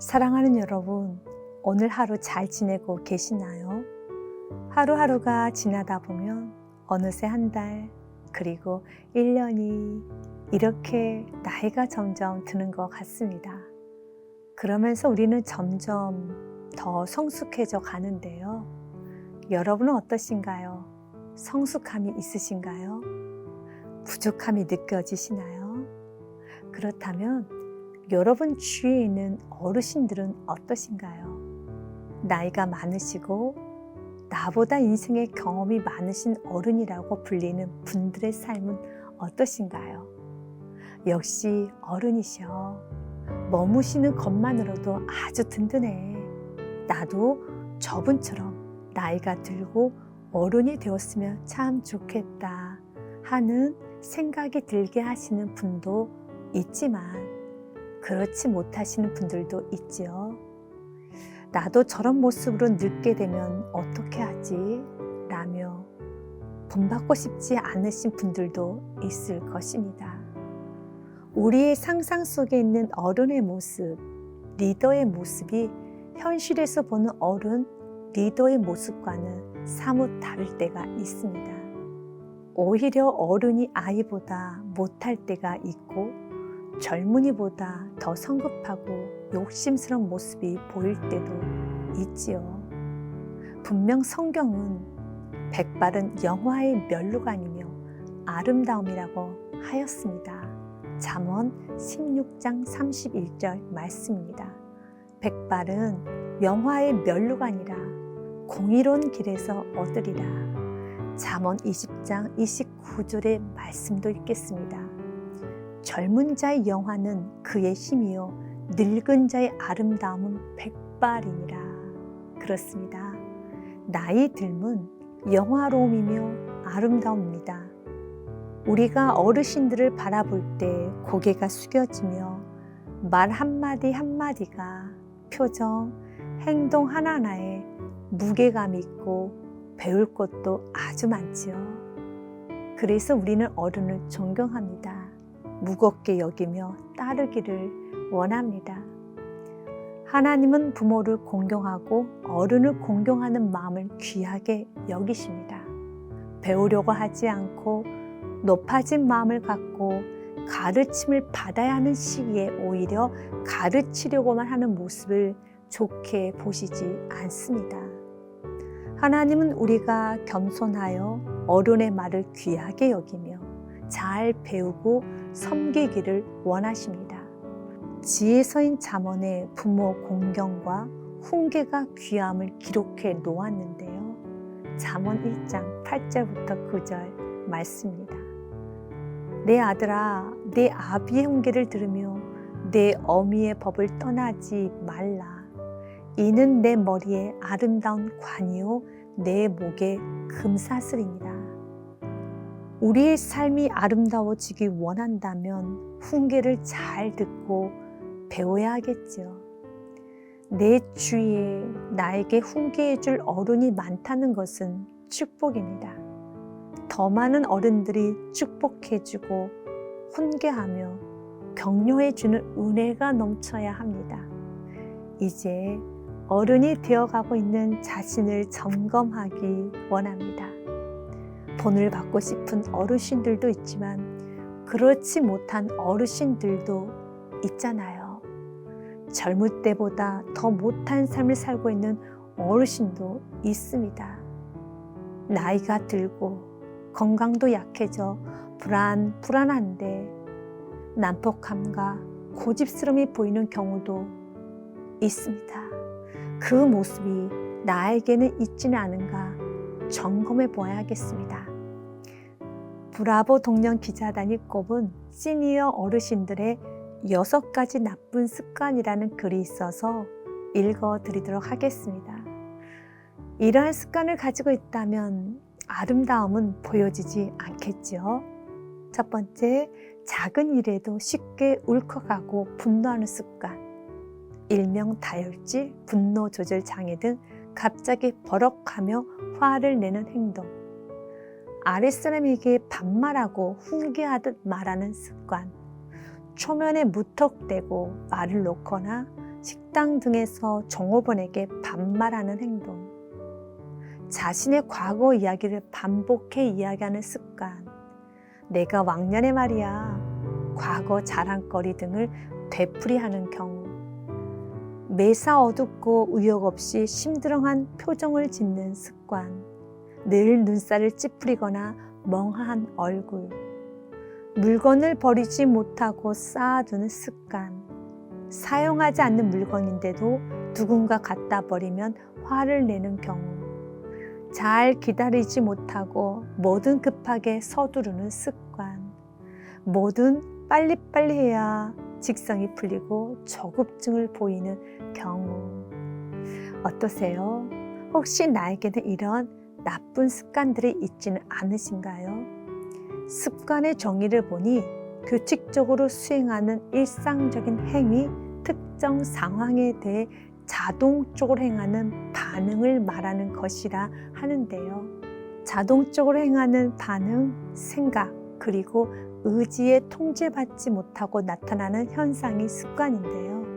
사랑하는 여러분, 오늘 하루 잘 지내고 계시나요? 하루하루가 지나다 보면 어느새 한 달, 그리고 1년이 이렇게 나이가 점점 드는 것 같습니다. 그러면서 우리는 점점 더 성숙해져 가는데요. 여러분은 어떠신가요? 성숙함이 있으신가요? 부족함이 느껴지시나요? 그렇다면 여러분 주위에 있는 어르신들은 어떠신가요? 나이가 많으시고 나보다 인생의 경험이 많으신 어른이라고 불리는 분들의 삶은 어떠신가요? 역시 어른이셔. 머무시는 것만으로도 아주 든든해. 나도 저분처럼 나이가 들고 어른이 되었으면 참 좋겠다 하는 생각이 들게 하시는 분도 있지만 그렇지 못하시는 분들도 있지요. 나도 저런 모습으로 늙게 되면 어떻게 하지? 라며 본받고 싶지 않으신 분들도 있을 것입니다. 우리의 상상 속에 있는 어른의 모습, 리더의 모습이 현실에서 보는 어른, 리더의 모습과는 사뭇 다를 때가 있습니다. 오히려 어른이 아이보다 못할 때가 있고 젊은이보다 더 성급하고 욕심스러운 모습이 보일 때도 있지요. 분명 성경은 백발은 영화의 멸류관이며 아름다움이라고 하였습니다. 잠언 16장 31절 말씀입니다. 백발은 영화의 멸류관이라 공의로운 길에서 얻으리라. 잠언 20장 29절의 말씀도 읽겠습니다. 젊은 자의 영화는 그의 힘이요 늙은 자의 아름다움은 백발이니라. 그렇습니다. 나이 들면 영화로움이며 아름다움입니다. 우리가 어르신들을 바라볼 때 고개가 숙여지며 말 한마디 한마디가 표정, 행동 하나하나에 무게감이 있고 배울 것도 아주 많지요. 그래서 우리는 어른을 존경합니다. 무겁게 여기며 따르기를 원합니다. 하나님은 부모를 공경하고 어른을 공경하는 마음을 귀하게 여기십니다. 배우려고 하지 않고 높아진 마음을 갖고 가르침을 받아야 하는 시기에 오히려 가르치려고만 하는 모습을 좋게 보시지 않습니다. 하나님은 우리가 겸손하여 어른의 말을 귀하게 여기며 잘 배우고 섬기기를 원하십니다. 지혜서인 잠언에 부모 공경과 훈계가 귀함을 기록해 놓았는데요. 잠언 1장 8절부터 9절 말씀입니다. 내 아들아, 내 아비의 훈계를 들으며 내 어미의 법을 떠나지 말라. 이는 내 머리에 아름다운 관이요 내 목에 금사슬이니라. 우리의 삶이 아름다워지기 원한다면 훈계를 잘 듣고 배워야 하겠지요. 내 주위에 나에게 훈계해 줄 어른이 많다는 것은 축복입니다. 더 많은 어른들이 축복해 주고 훈계하며 격려해 주는 은혜가 넘쳐야 합니다. 이제 어른이 되어가고 있는 자신을 점검하기 원합니다. 본을 받고 싶은 어르신들도 있지만 그렇지 못한 어르신들도 있잖아요. 젊을 때보다 더 못한 삶을 살고 있는 어르신도 있습니다. 나이가 들고 건강도 약해져 불안, 불안한데 난폭함과 고집스러움이 보이는 경우도 있습니다. 그 모습이 나에게는 있지는 않은가 점검해 보아야겠습니다. 브라보 동년 기자단이 꼽은 시니어 어르신들의 여섯 가지 나쁜 습관이라는 글이 있어서 읽어 드리도록 하겠습니다. 이러한 습관을 가지고 있다면 아름다움은 보여지지 않겠지요. 첫 번째, 작은 일에도 쉽게 울컥하고 분노하는 습관. 일명 다혈질, 분노 조절 장애 등 갑자기 버럭하며 화를 내는 행동. 아랫사람에게 반말하고 훈계하듯 말하는 습관. 초면에 무턱대고 말을 놓거나 식당 등에서 종업원에게 반말하는 행동, 자신의 과거 이야기를 반복해 이야기하는 습관, 내가 왕년에 말이야, 과거 자랑거리 등을 되풀이하는 경우, 매사 어둡고 의욕 없이 심드렁한 표정을 짓는 습관, 늘 눈살을 찌푸리거나 멍한 얼굴, 물건을 버리지 못하고 쌓아두는 습관, 사용하지 않는 물건인데도 누군가 갖다 버리면 화를 내는 경우, 잘 기다리지 못하고 뭐든 급하게 서두르는 습관, 뭐든 빨리빨리 해야 직성이 풀리고 조급증을 보이는 경우. 어떠세요? 혹시 나에게는 이런 나쁜 습관들이 있지는 않으신가요? 습관의 정의를 보니 규칙적으로 수행하는 일상적인 행위, 특정 상황에 대해 자동적으로 행하는 반응을 말하는 것이라 하는데요. 자동적으로 행하는 반응, 생각, 그리고 의지에 통제받지 못하고 나타나는 현상이 습관인데요.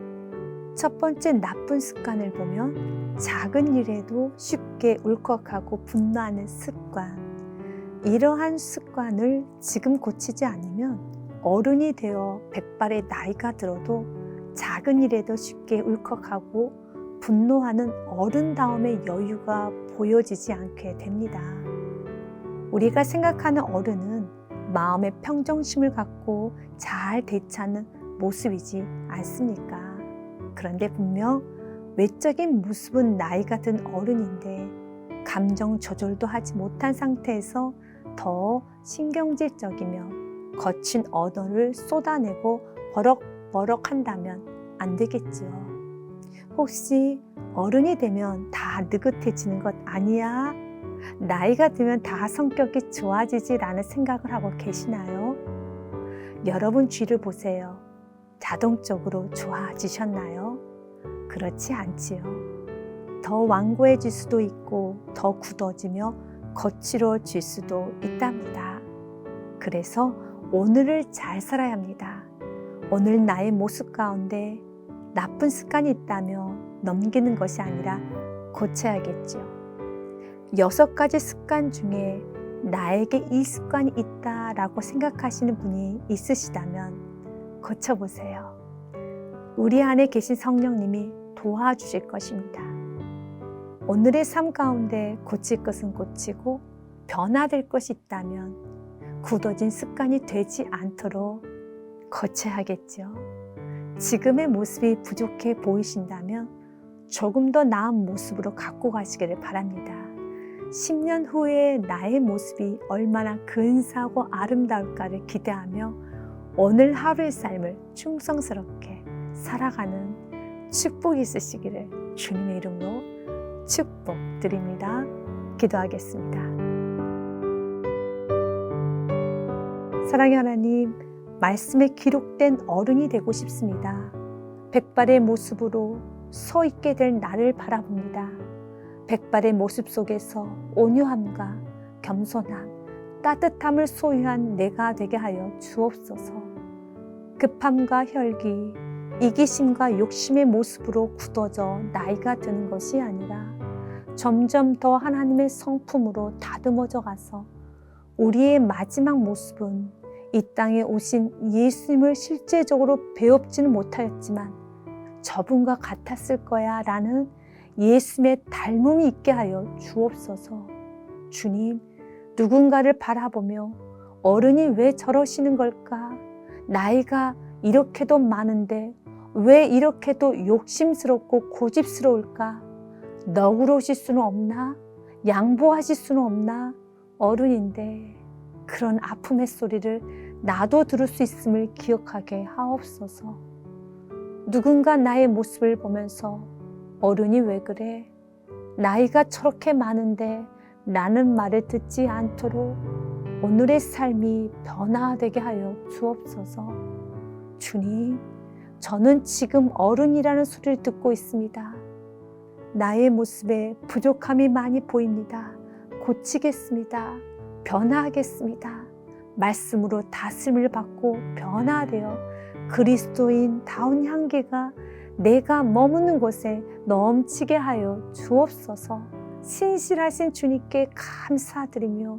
첫 번째 나쁜 습관을 보면 작은 일에도 쉽게 울컥하고 분노하는 습관. 이러한 습관을 지금 고치지 않으면 어른이 되어 백발의 나이가 들어도 작은 일에도 쉽게 울컥하고 분노하는 어른다움의 여유가 보여지지 않게 됩니다. 우리가 생각하는 어른은 마음의 평정심을 갖고 잘 대처하는 모습이지 않습니까? 그런데 분명 외적인 모습은 나이가 든 어른인데 감정 조절도 하지 못한 상태에서 더 신경질적이며 거친 언어를 쏟아내고 버럭버럭 한다면 안 되겠지요. 혹시 어른이 되면 다 느긋해지는 것 아니야? 나이가 들면 다 성격이 좋아지지라는 생각을 하고 계시나요? 여러분 뒤를 보세요. 자동적으로 좋아지셨나요? 그렇지 않지요. 더 완고해질 수도 있고 더 굳어지며 거칠어질 수도 있답니다. 그래서 오늘을 잘 살아야 합니다. 오늘 나의 모습 가운데 나쁜 습관이 있다며 넘기는 것이 아니라 고쳐야겠죠. 여섯 가지 습관 중에 나에게 이 습관이 있다라고 생각하시는 분이 있으시다면 고쳐보세요. 우리 안에 계신 성령님이 도와주실 것입니다. 오늘의 삶 가운데 고칠 것은 고치고 변화될 것이 있다면 굳어진 습관이 되지 않도록 고쳐야겠죠. 지금의 모습이 부족해 보이신다면 조금 더 나은 모습으로 갖고 가시기를 바랍니다. 10년 후에 나의 모습이 얼마나 근사하고 아름다울까를 기대하며 오늘 하루의 삶을 충성스럽게 살아가는 축복이 있으시기를 주님의 이름으로 축복드립니다. 기도하겠습니다. 사랑의 하나님, 말씀에 기록된 어른이 되고 싶습니다. 백발의 모습으로 서 있게 될 나를 바라봅니다. 백발의 모습 속에서 온유함과 겸손함, 따뜻함을 소유한 내가 되게 하여 주옵소서. 급함과 혈기, 이기심과 욕심의 모습으로 굳어져 나이가 드는 것이 아니라 점점 더 하나님의 성품으로 다듬어져 가서 우리의 마지막 모습은 이 땅에 오신 예수님을 실제적으로 배웁지는 못하였지만 저분과 같았을 거야 라는 예수님의 닮음이 있게 하여 주옵소서. 주님, 누군가를 바라보며 어른이 왜 저러시는 걸까? 나이가 이렇게도 많은데 왜 이렇게도 욕심스럽고 고집스러울까? 너그러우실 수는 없나? 양보하실 수는 없나? 어른인데 그런 아픔의 소리를 나도 들을 수 있음을 기억하게 하옵소서. 누군가 나의 모습을 보면서 어른이 왜 그래? 나이가 저렇게 많은데 나는 말을 듣지 않도록 오늘의 삶이 변화되게 하여 주옵소서. 주님, 저는 지금 어른이라는 소리를 듣고 있습니다. 나의 모습에 부족함이 많이 보입니다. 고치겠습니다. 변화하겠습니다. 말씀으로 다스림을 받고 변화되어 그리스도인 다운 향기가 내가 머무는 곳에 넘치게 하여 주옵소서 신실하신 주님께 감사드리며